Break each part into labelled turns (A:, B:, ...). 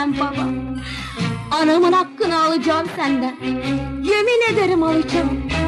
A: ben baba. Anamın hakkını alacağım senden. Yemin ederim alacağım.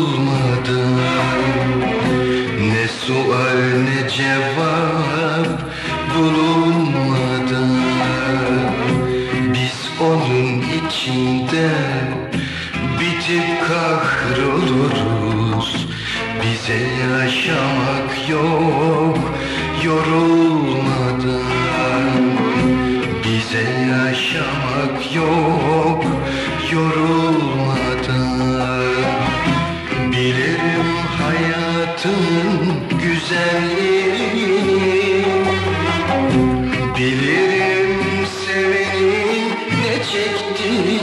B: Durulmadan Ne sual ne cevap bulunmadan Biz onun içinde bitip kahroluruz. Bize yaşamak yok yorulmadan. Bize yaşamak yok ne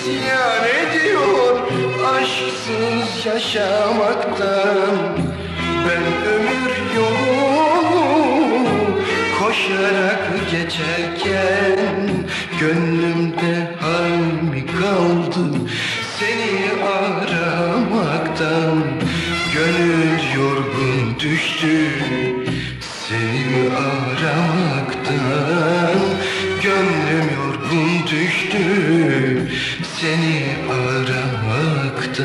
B: isyan ediyor aşksız yaşamaktan Ben ömür yolu koşarak geçerken Gönlümde hal kaldı. Seni aramaktan Gönül yorgun düştü. Seni aramaktan düştü. Seni aramaktan